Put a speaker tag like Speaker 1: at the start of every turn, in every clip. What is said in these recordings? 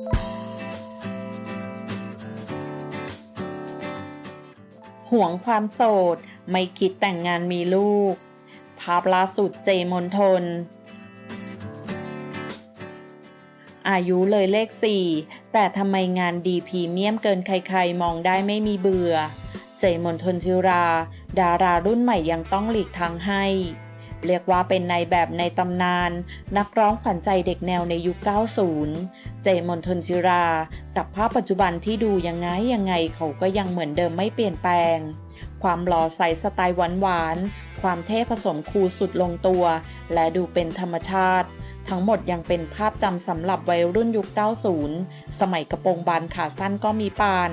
Speaker 1: ห่วงความโสด ไม่คิดแต่งงานมีลูก ภาพล่าสุดเจมนทน อายุเลยเลข4แต่ทำไมงานดีพรีเมียมเกินใครๆ มองได้ไม่มีเบื่อ เจมนทนชิรา ดารารุ่นใหม่ยังต้องหลีกทางให้ เรียกว่าเป็นในแบบในตำนาน นักร้องขวัญใจเด็กแนวในยุค 90 เจมนทนชิรา กับภาพปัจจุบันที่ดูยังไงยังไงเขาก็ยังเหมือนเดิมไม่เปลี่ยนแปลง ความหล่อใสสไตล์หวานๆ ความเท่ผสมคูลสุดลงตัว และดูเป็นธรรมชาติ ทั้งหมดยังเป็นภาพจำสำหรับวัยรุ่นยุค 90 สมัยกระโปรงบานขาสั้นก็มีปาน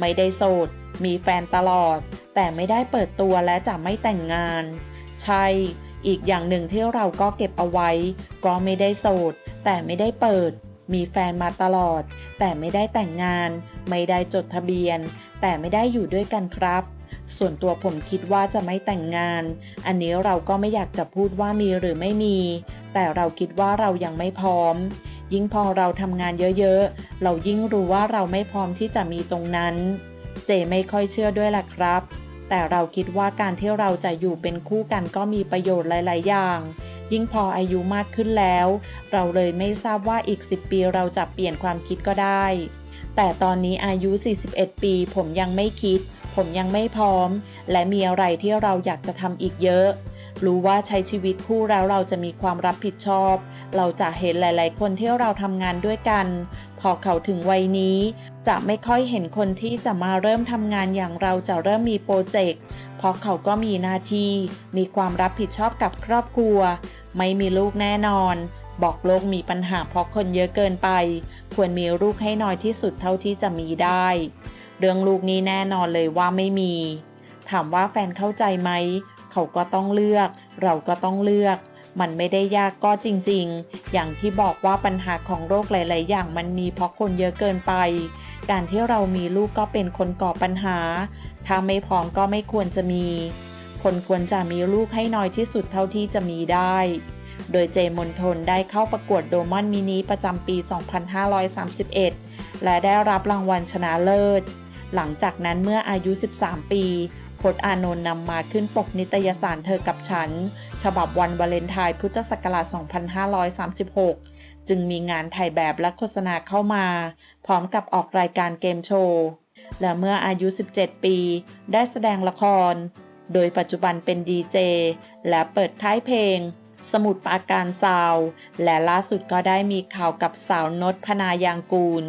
Speaker 1: ไม่ได้โสด มีแฟนตลอด แต่ไม่ได้เปิดตัวและจะไม่แต่งงาน ใช่ อีกอย่างหนึ่งที่เราก็เก็บเอาไว้ ก็ไม่ได้โสด แต่ไม่ได้เปิด มีแฟนมาตลอด แต่ไม่ได้แต่งงาน ไม่ได้จดทะเบียน แต่ไม่ได้อยู่ด้วยกันครับ ส่วนตัวผมคิดว่าจะไม่แต่งงาน อันนี้เราก็ไม่อยากจะพูดว่ามีหรือไม่มี แต่เราคิดว่าเรายังไม่พร้อม ยิ่งพอเราทำงานเยอะๆ เรายิ่งรู้ว่าเราไม่พร้อมที่จะมีตรงนั้น เจไม่ค่อยเชื่อด้วยล่ะครับ แต่เราคิดว่าการที่เราจะอยู่เป็นคู่กันก็มีประโยชน์หลาย ๆ อย่าง ยิ่งพออายุมากขึ้นแล้ว เราเลยไม่ทราบว่าอีก 10 ปีเราจะเปลี่ยนความคิดก็ได้ แต่ตอนนี้อายุ 41 ปี ผมยังไม่คิด ผมยังไม่พร้อม และมีอะไรที่เราอยากจะทำอีกเยอะ รู้ว่าใช้ชีวิตคู่แล้วเราจะมีความรับผิดชอบ เราจะเห็นหลาย ๆ คนที่เราทำงานด้วยกัน พอเขาถึงวัยนี้ จะไม่ค่อยเห็นคนที่จะมาเริ่มทำงานอย่างเราจะเริ่มมีโปรเจกต์เพราะเขาก็มีหน้าที่ มีความรับผิดชอบกับครอบครัว ไม่มีลูกแน่นอน บอกโลกมีปัญหาเพราะคนเยอะเกินไป ควรมีลูกให้น้อยที่สุดเท่าที่จะมีได้ เรื่องลูกนี้แน่นอนเลยว่าไม่มี ถามว่าแฟนเข้าใจไหม เขาก็ต้องเลือก เราก็ต้องเลือก มันไม่ได้ยากก็จริงๆ อย่างที่บอกว่าปัญหาของโรคหลาย ๆ อย่างมันมีเพราะคนเยอะเกินไป การที่เรามีลูกก็เป็นคนก่อปัญหา ถ้าไม่พร้อมก็ไม่ควรจะมี คนควรจะมีลูกให้น้อยที่สุดเท่าที่จะมีได้ โดยเจมนทนได้เข้าประกวดโดมอนมินิประจำปี 2531 และได้รับรางวัลชนะเลิศ หลังจากนั้นเมื่ออายุ 13 ปี พจน์อานนท์นำมาขึ้นปกนิตยสารเธอกับฉัน ฉบับวันวาเลนไทน์พุทธศักราช 2536 จึงมีงานถ่ายแบบและโฆษณาเข้ามา พร้อมกับออกรายการเกมโชว์ และเมื่ออายุ 17 ปี ได้แสดงละคร โดยปัจจุบันเป็นดีเจ และเปิดท้ายเพลง สมุดปาการซาว และล่าสุดก็ได้มีข่าวกับสาวนดพนายางกูล